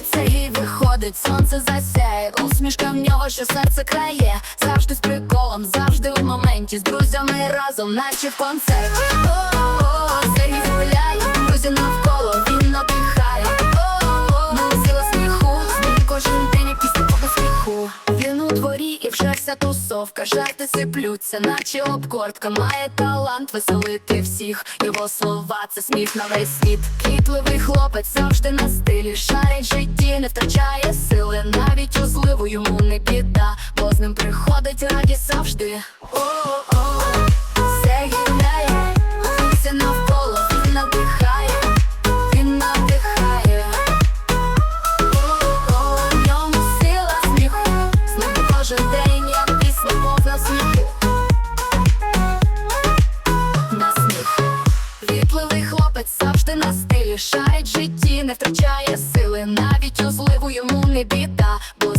хлопець і виходить, сонце засяє, усмішка в нього, що серце крає, завжди з приколом, завжди у моменті, з друзями разом, наче в концерт. О-о-о, Сергій друзі навколо, він надихає. О-о-о, ну сила сміху, кожен день як пісня по сміху. Вже вся тусовка, жарти сиплються, наче обкортка. Має талант веселити всіх. Його слова це сміх на весь світ. Квітливий хлопець завжди на стилі. Шарить житті, не втрачає сили. Навіть у зливу йому не біда, бо з ним приходить радість завжди. О-о-о, все гуляє, все навколо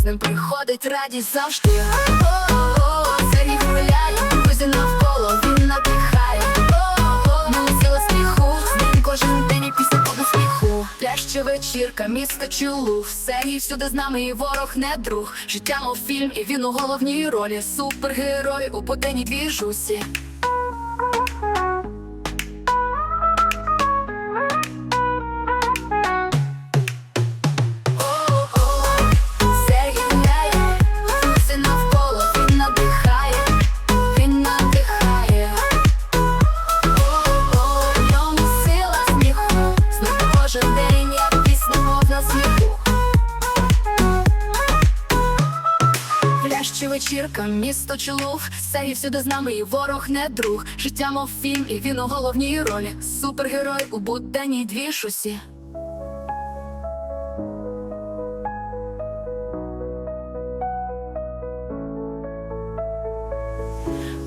з ним приходить радість завжди. Сергій гуляє, друзі навколо він надихає. Ним кожен день і повна сміху. Пляща вечірка, місто чулух, Сергій всюди з нами, і ворог не друг. Життя мов фільм, і він у головній ролі. Супергерой у буденній двіжусі. Вечірка, місто чулух, Сергій всюди з нами, і ворог не друг. Життя мов фільм, і він у головній ролі. Супергерой у буденній двішусі.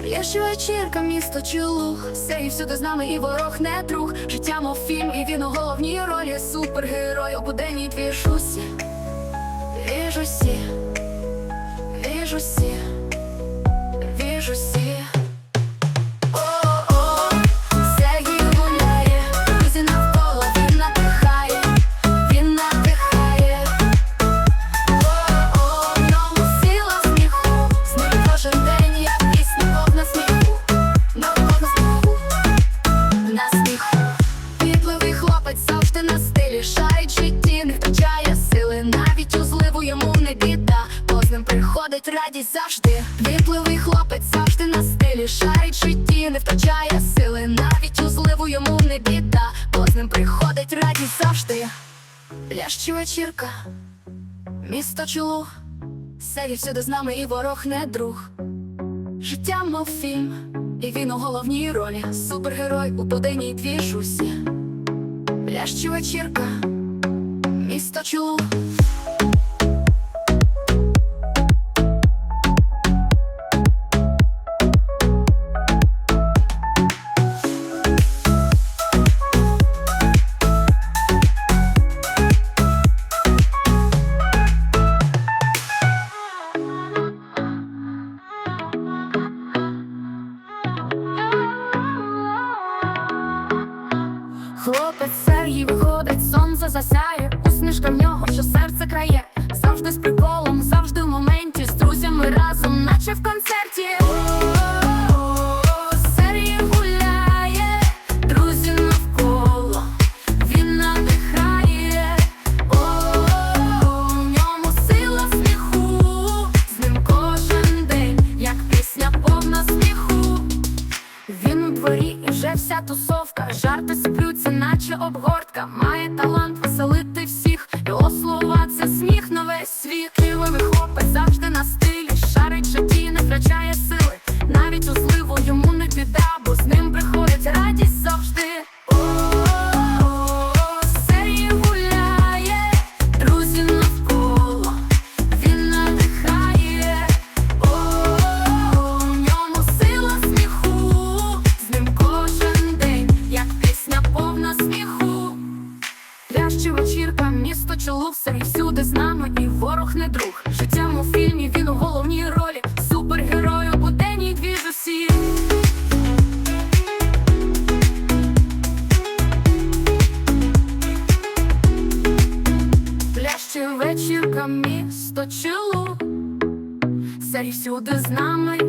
Плящі вечірка, місто чулух, Сергій всюди з нами, і ворог не друг. Життя мов фільм, і він у головній ролі. Супергерой у буденній. Двіжусі. Вижу все, вижу ним радість завжди. Підливий хлопець завжди на стилі, шарить житті, не втрачає сили, навіть у зливу йому не біда, бо з ним приходить радість завжди. Лящі вечірка, місто чулух, Сергій всюди з нами, і ворог не друг. Життя мов фільм, і він у головній ролі. Супергерой у буденній двіжусі. Плящі вечірка, місто чулух. Їй виходить, сонце засяє, усмішка в нього, що серце крає, завжди з приколом, завжди в моменті, з друзями разом, наче в концерті. Завжди на всюди з нами.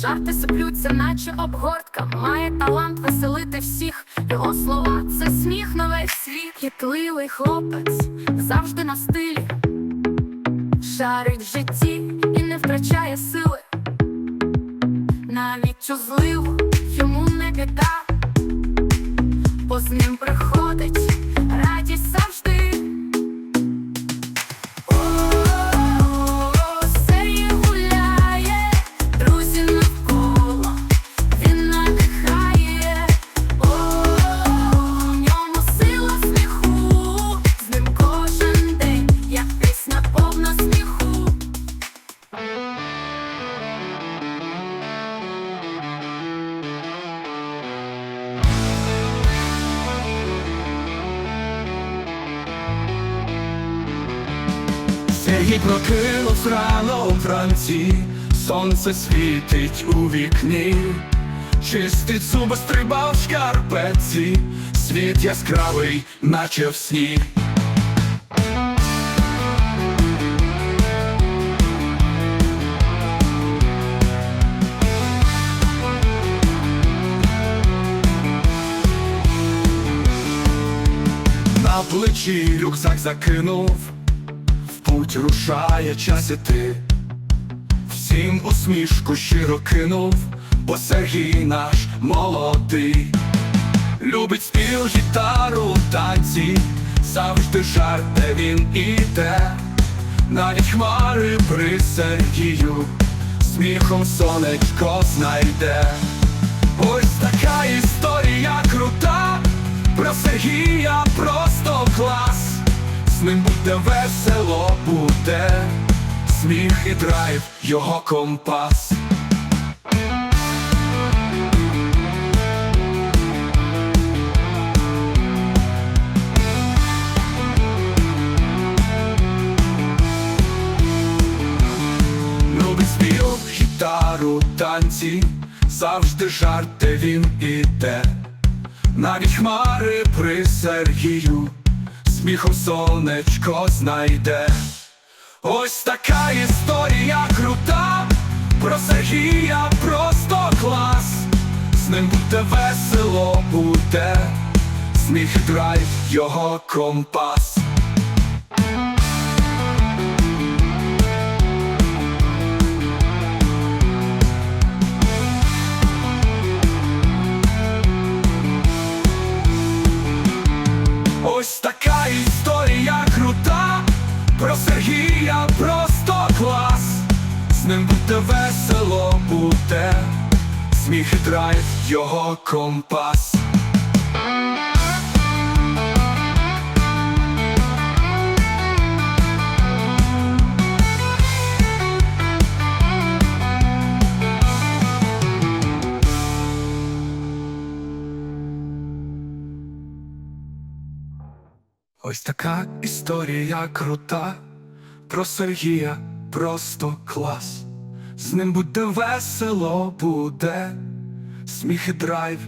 Жарти сиплються, наче обгортка. Має талант веселити всіх. Його слова це сміх на весь світ. Хитливий хлопець завжди на стилі. Шарить в житті і не втрачає сили. Навіть у зливу йому не біда, бо з ним Сергій прокинув рано вранці, сонце світить у вікні, чистить зуби стрибав в шкарпетці, світ яскравий, наче в сні. На плечі рюкзак закинув, путь рушає час іти, всім усмішку щиро кинув, бо Сергій наш молодий, любить спів, гітару, танці, завжди жарт, де він іде, навіть хмари при Сергію, сміхом сонечко знайде. Ось така історія крута, про Сергія просто клас. Ним буде весело, буде сміх і драйв, його компас. Любить спів, гітару, танці, завжди жарт, де він іде. Навіть хмари при Сергію, сміхом сонечко знайде. Ось така історія крута, про Сергія просто клас. З ним буде весело, буде сміх драйв, його компас. З ним буде весело, буде сміх і драйв, його компас. Ось така історія крута, про Сергія просто клас. З ним буде весело, буде сміх і драйв.